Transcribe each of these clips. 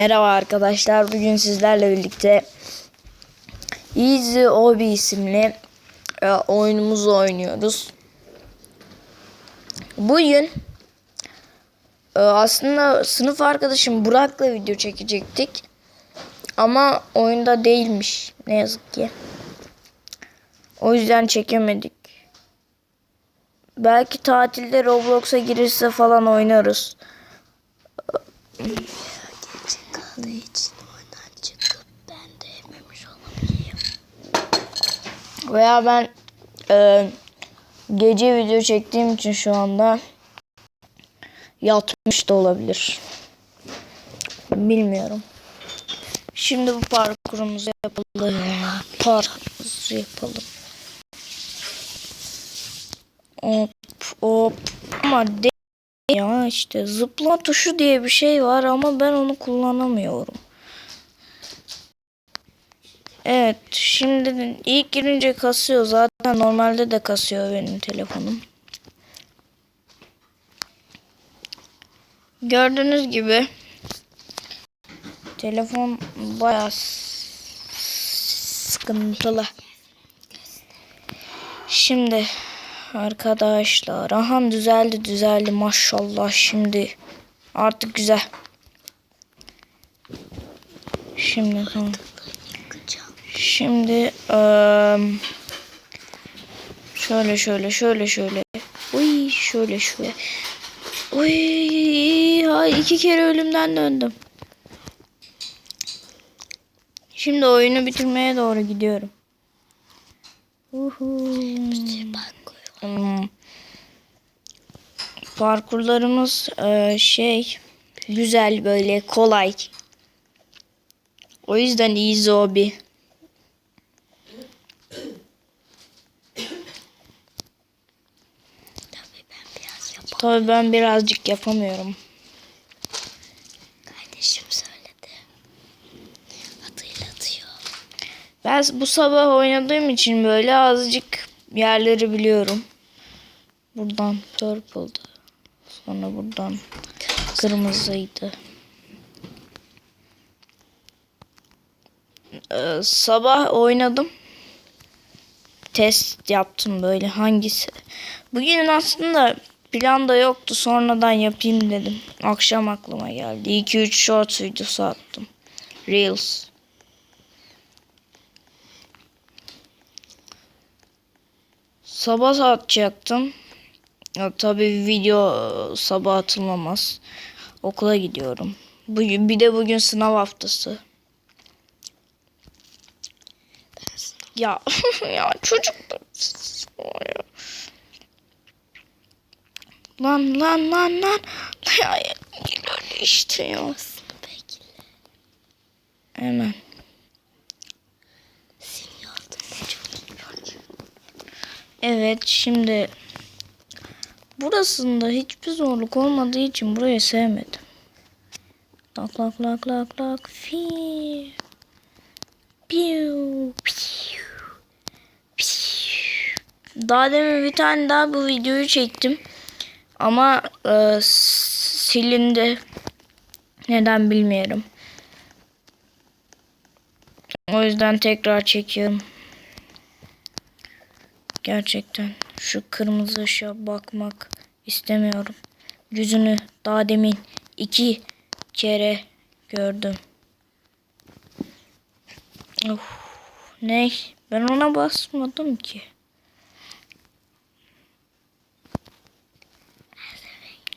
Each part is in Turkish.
Merhaba arkadaşlar. Bugün sizlerle birlikte Easy Obi isimli e, oyunumuzu oynuyoruz. Bugün e, aslında sınıf arkadaşım Burak'la video çekecektik. Ama oyunda değilmiş ne yazık ki. O yüzden çekemedik. Belki tatilde Roblox'a girirse falan oynarız. Kaldığı için oyundan çıkıp ben de yememiş olabilirim. Veya ben e, gece video çektiğim için şu anda yatmış da olabilir. Bilmiyorum. Şimdi bu parkurumuzu yapalım. Parkurumuzu yapalım. Hop hop. Ama ya işte zıpla tuşu diye bir şey var ama ben onu kullanamıyorum. Evet şimdi ilk girince kasıyor zaten normalde de kasıyor benim telefonum. Gördüğünüz gibi telefon bayağı sıkıntılı. Şimdi arkadaşlar aha düzeldi düzeldi maşallah şimdi artık güzel. Şimdi tamam. Şimdi şöyle şöyle şöyle şöyle. Uy şöyle şöyle. Uy ha iki kere ölümden döndüm. Şimdi oyunu bitirmeye doğru gidiyorum. Uhu. Hmm. Parkurlarımız eee, şey güzel böyle kolay. O yüzden easy hobby. Tabii ben birazcık yapamıyorum. Kardeşim söyledi. Hatırlatıyor. Ben bu sabah oynadığım için böyle azıcık yerleri biliyorum. Buradan purple'dı. Sonra buradan kırmızıydı. Ee, sabah oynadım. Test yaptım böyle hangisi. Bugün aslında planda yoktu. Sonradan yapayım dedim. Akşam aklıma geldi. 2-3 short videosu attım. Reels. Sabah atacaktım. Ya, tabii video e, sabah atılmaz. Okula gidiyorum. Bugün bir de bugün sınav haftası. Ya ya çocuk Lan lan lan lan. Ya geliyor işte ya. Hemen. Evet şimdi burasında hiçbir zorluk olmadığı için burayı sevmedim. Lak lak lak lak lak fi. Piu, piu, piu. Daha demin bir tane daha bu videoyu çektim. Ama e, silindi. Neden bilmiyorum. O yüzden tekrar çekiyorum. Gerçekten şu kırmızı ışığa bakmak istemiyorum. Yüzünü daha demin iki kere gördüm. Of, ne? Ben ona basmadım ki.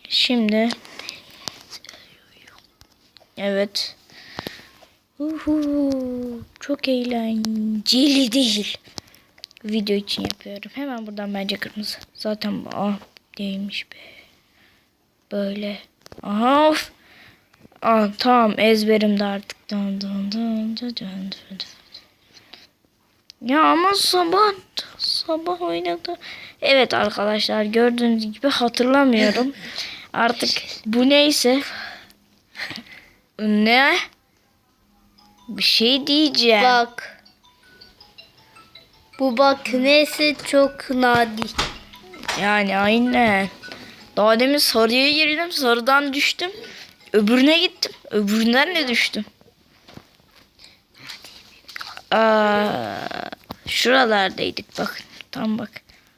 Şimdi Evet. Uhu, çok eğlenceli değil. Video için yapıyorum. Hemen buradan bence kırmızı. Zaten ah değilmiş be. Böyle. Aha of. Ah, tamam ezberimde artık. Dın dın dın dın dın dın. Ya ama sabah sabah oynadı. Evet arkadaşlar gördüğünüz gibi hatırlamıyorum. Artık bu neyse. Ne? Bir şey diyeceğim. Bak. Bu bak neyse çok nadir. Yani aynen. Daha demin sarıya girdim. Sarıdan düştüm. Öbürüne gittim. Öbüründen de düştüm. Aa, şuralardaydık bak. Tam bak.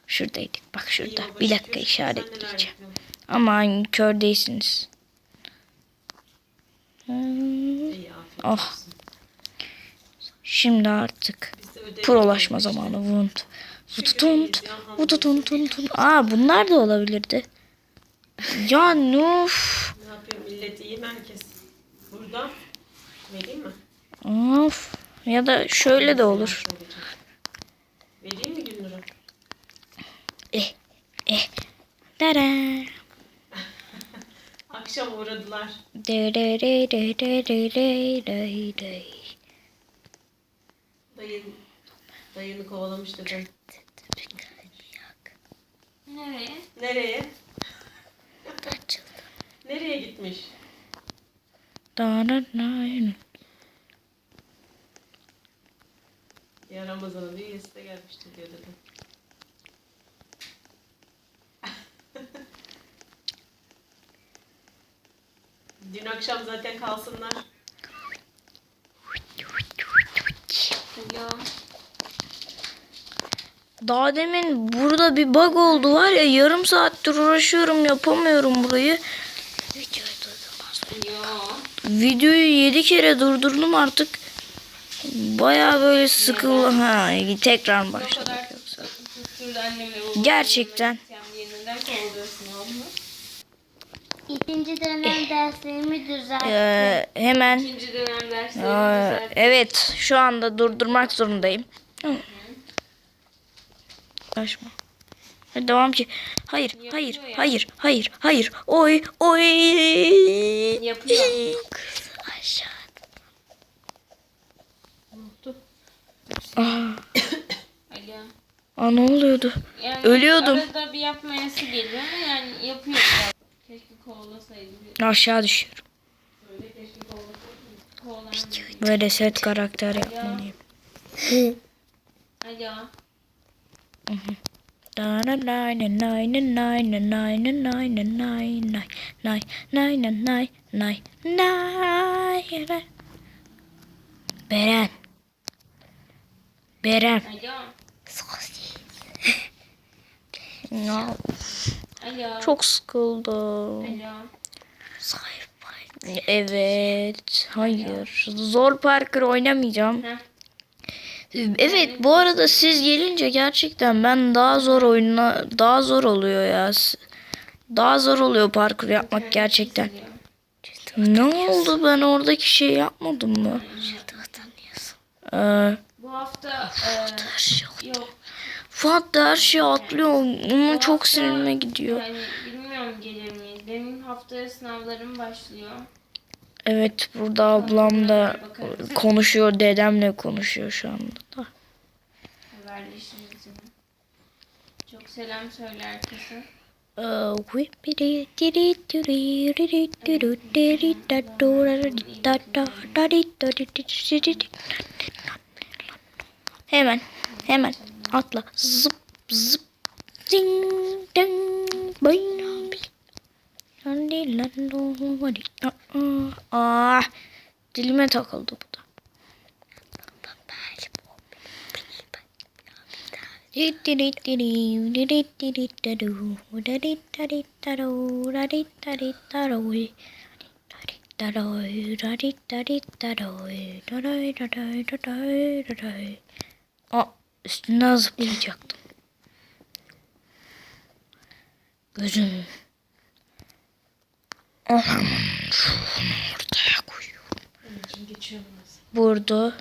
Şuradaydık. Bak şurada. Bir dakika işaretleyeceğim. Ama kör değilsiniz. Hmm. Oh. Şimdi artık Prolaşma zamanı. Vunt. Vututunt. Şey Vututuntuntun. Aa bunlar da olabilirdi. ya nuf. Ne yapayım millet iyi merkez. Burada. Vereyim mi? Of. Ya da şöyle de olur. Vereyim mi Gülnur'a? Eh. Eh. Dara. Akşam uğradılar. Dayın dayını kovalamış dedem. Nereye? Nereye? Nereye gitmiş? Da da da. Ya Ramazan'ın üyesi de gelmişti diyor dedem. Dün akşam zaten kalsınlar. Alo. Daha demin burada bir bug oldu var ya yarım saattir uğraşıyorum yapamıyorum burayı. Alo. Videoyu 7 kere durdurdum artık. Baya böyle sıkıl ha tekrar başladık. kadar şurada annemle babamla Gerçekten. İkinci dönem derslerimi düzelttim. Ee, hemen İkinci dönem dersleri Aa, güzel. evet şu anda durdurmak zorundayım. Hı. Hadi devam ki. Hayır, hayır, ya. hayır, hayır, hayır. Oy, oy. Yapıyor. Aşağı. Ne oldu? Aa, Alo. aa, ne oluyordu? Yani Ölüyordum. Arada bir yapmayası geliyor ama yani yapıyor biraz. Keşke kovalasaydı. Aşağı düşüyorum. Böyle keşke kovalasaydı. Kovalamam. Böyle set karakter yapmalıyım. Alo. Beren. Beren. Alo. Çok sıkıldım. Alo. Evet. Hayır. Zor Parker oynamayacağım. Heh. Evet bu arada siz gelince gerçekten ben daha zor oyuna daha zor oluyor ya. Daha zor oluyor parkur yapmak gerçekten. Ne oldu ben oradaki şey yapmadım mı? Ee, Bu hafta e, yok. Fuat da her şey atlıyor. Onun çok sinirime gidiyor. Yani bilmiyorum gelir miyiz. Benim haftaya sınavlarım başlıyor. Evet burada ablam da konuşuyor. Dedemle konuşuyor şu anda da. Haberleşiriz yine. Çok selam söyle herkese. Hemen, hemen atla. Zıp, zıp. Ding, ding, boing. Aa, dilime takıldı bu da. Aa, üstünden zıplayacaktım. Gözüm. Oh. ortaya koyuyorum. Burdu.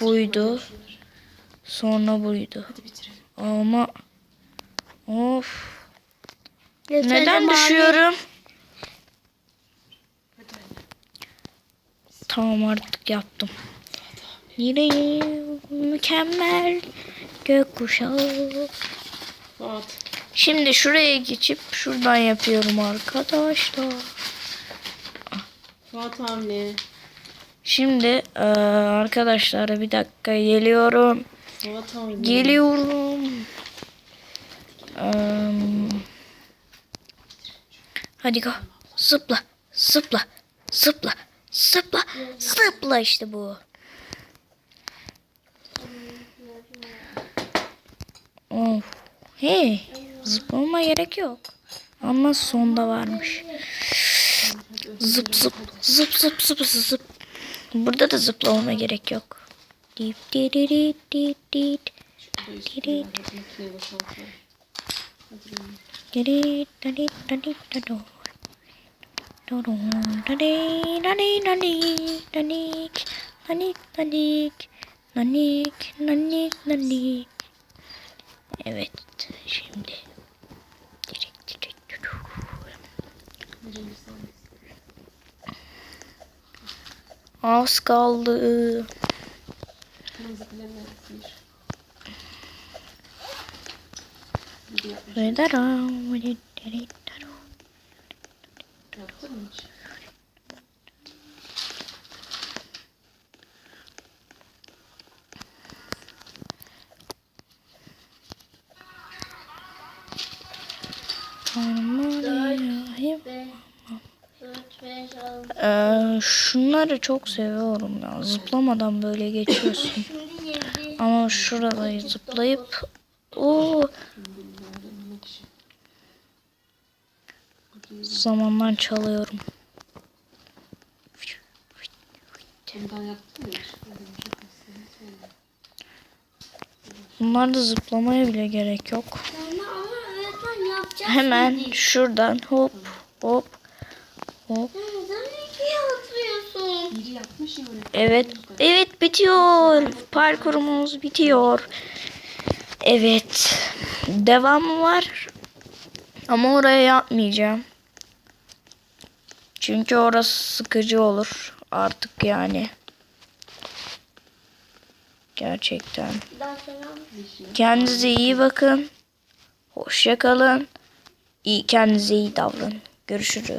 Buydu. Sonra buydu. Ama of. Yeterli Neden mavi. düşüyorum? Tamam artık yaptım. Yine mükemmel gökkuşağı. Fuat. Şimdi şuraya geçip şuradan yapıyorum arkadaşlar. Fuat anne. Şimdi eee, arkadaşlar bir dakika geliyorum. Fuat anne. Geliyorum. Hadi go. Zıpla. Zıpla. Zıpla. Zıpla. Zıpla işte bu. Of. Hey. Zıplama gerek yok. Ama sonda varmış. Zıp zıp zıp zıp zıp zıp. Burada da zıplamama gerek yok. Dip di di di di di. Şurada üstüne makineyi boşaltıyorum. Az kaldı. Kırmızı kalemle altı. Ee, şunları çok seviyorum ya. Zıplamadan böyle geçiyorsun. Ama şurada zıplayıp o zamandan çalıyorum. Bunlarda zıplamaya bile gerek yok. Hemen şuradan hop hop hop. Evet, evet bitiyor. Parkurumuz bitiyor. Evet. Devamı var. Ama oraya yapmayacağım. Çünkü orası sıkıcı olur artık yani. Gerçekten. Kendinize iyi bakın. Hoşça kalın. İyi kendinize iyi davranın. Görüşürüz.